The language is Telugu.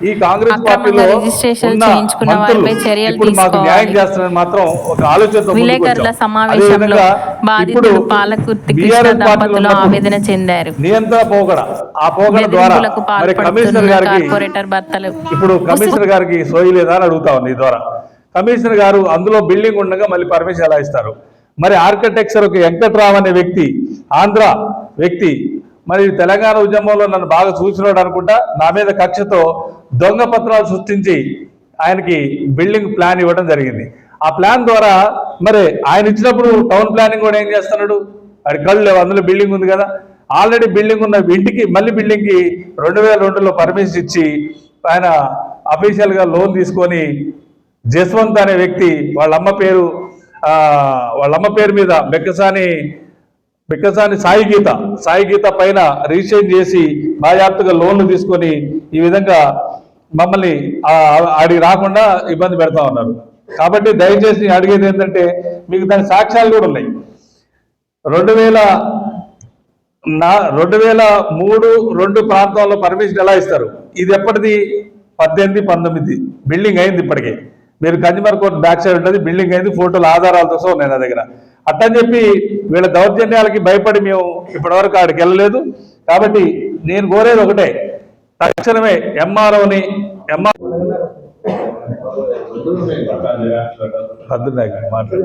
ఈ కాంగ్రెస్ పార్టీలో ఉన్న మంత్రులు ఇప్పుడు మాకు న్యాయం. చేస్తారని మాత్రం ఒక ఆలోచనతో విలేకరుల. సమావేశంలో బాధితులు పాలకుర్తి కృష్ణ దంపతులు ఆవేదన చెందారు నియంత్రణ పోగడ ఆ పోగడ ద్వారా మరి కమిషనర్ గారికి ఇప్పుడు కమిషనర్ గారికి సోయి లేదా అని అడుగుతా ఉంది ద్వారా కమిషనర్ గారు అందులో బిల్డింగ్ ఉండగా మళ్ళీ పర్మిషన్ ఎలా ఇస్తారు మరి ఆర్కిటెక్చర్ ఒక వెంకట్రావు అనే వ్యక్తి ఆంధ్ర వ్యక్తి మరి తెలంగాణ ఉద్యమంలో నన్ను బాగా చూసినాడు అనుకుంటా నా మీద కక్షతో దొంగ పత్రాలు సృష్టించి ఆయనకి బిల్డింగ్ ప్లాన్ ఇవ్వడం జరిగింది. ఆ ప్లాన్ ద్వారా మరి ఆయన ఇచ్చినప్పుడు టౌన్ ప్లానింగ్ కూడా ఏం చేస్తున్నాడు? అది కళ్ళు లేవు అందులో బిల్డింగ్ ఉంది కదా. ఆల్రెడీ బిల్డింగ్ ఉన్న ఇంటికి మళ్ళీ బిల్డింగ్కి రెండు వేల రెండులో పర్మిషన్ ఇచ్చి ఆయన అఫీషియల్గా లోన్ తీసుకొని జస్వంత్ అనే వ్యక్తి వాళ్ళ అమ్మ పేరు వాళ్ళ అమ్మ పేరు మీద బెక్కసాని బిక్కసాని సాయి గీత సాయి గీత పైన రిజిస్ట్రేషన్ చేసి బాజాప్తుగా లోన్లు తీసుకొని ఈ విధంగా మమ్మల్ని ఆ- ఆడికి రాకుండా ఇబ్బంది పెడతా ఉన్నారు. కాబట్టి దయచేసి నేను అడిగేది ఏంటంటే మీకు దాని సాక్ష్యాలు కూడా ఉన్నాయి. రెండు వేల నా రెండు వేల మూడు రెండు ప్రాంతాల్లో పర్మిషన్ ఎలా ఇస్తారు? ఇది ఎప్పటిది? పద్దెనిమిది పంతొమ్మిది. బిల్డింగ్ అయింది ఇప్పటికే. మీరు కన్జ్యూమర్ కోర్ట్ బ్యాక్ సైడ్ ఉంటుంది బిల్డింగ్ అయింది ఫోటోలు ఆధారాలతో సహా ఉన్నాయి నా దగ్గర. అట్టని చెప్పి వీళ్ళ దౌర్జన్యాలకి భయపడి మేము ఇప్పటివరకు ఆడికి వెళ్ళలేదు. కాబట్టి నేను కోరేది ఒకటే తక్షణమే ఎంఆర్ఓని ఎంఆర్ మాట్లాడు.